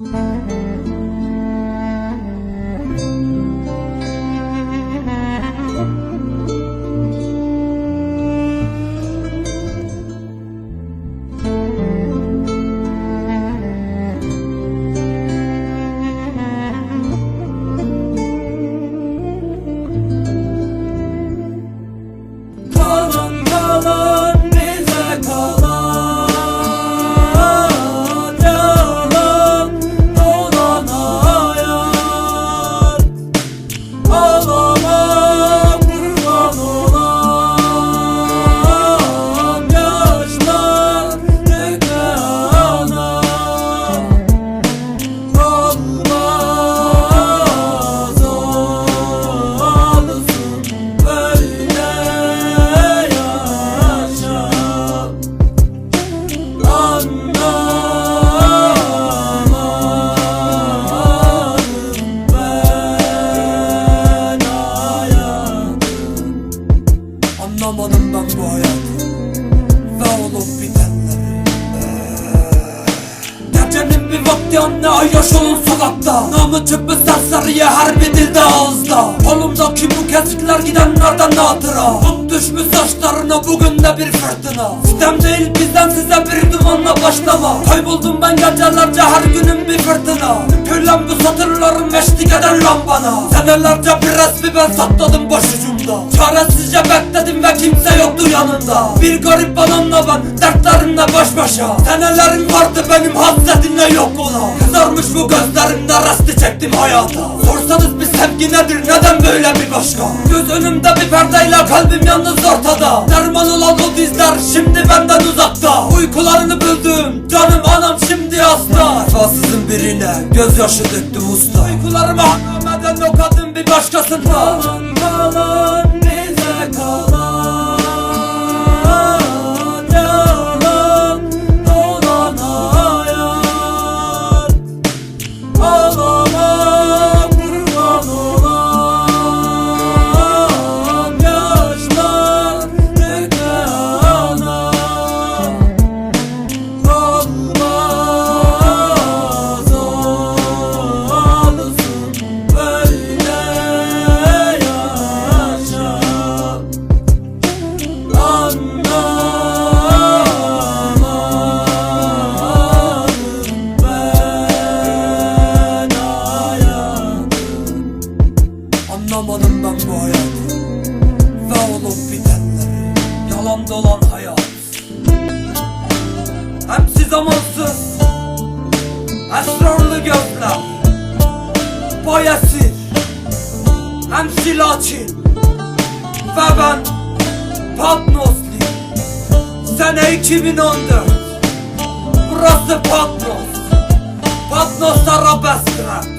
Mm-hmm. Vakti anne ayyaş olun sokakta. Namı çıkmış serseriye her bir dilde ağızda Kolumdaki bu kesikler gidenlerden hatıra Tut düşmüş saçlarına bugün de bir fırtına. Sistem değil bizden size bir dumanla başlama. Kayboldum ben gecelerce her günün bir fırtına. Köylem bu satırlarım eşlik eden lambana. Senelerce bir resmi ben sakladım başucumda. Çaresizce bekledim ve kimse yanında. Bir garip bananla ben dertlerimle baş başa. Senelerim vardı benim hasretimle yok ola. Kızarmış bu gözlerimde resti çektim hayata. Sorsanız bir sevgi nedir neden böyle bir başka? Göz önümde bir perdeyle kalbim yalnız ortada. Derman olan o dizler şimdi benden uzakta. Uykularını böldüm canım anam şimdi hasta. Vefasızın birine gözyaşı döktüm usta. Uykularıma hanımeden o kadın bir başkasında. Kalan kalan bu hayatı Ve olup bitenleri Yalan dolan hayat. Hepsi zamansız Esrarlı gözler Bayesir Hemsi laçin Ve ben Patnosli Sene 2014 Burası Patnos. Patnos arabesk rap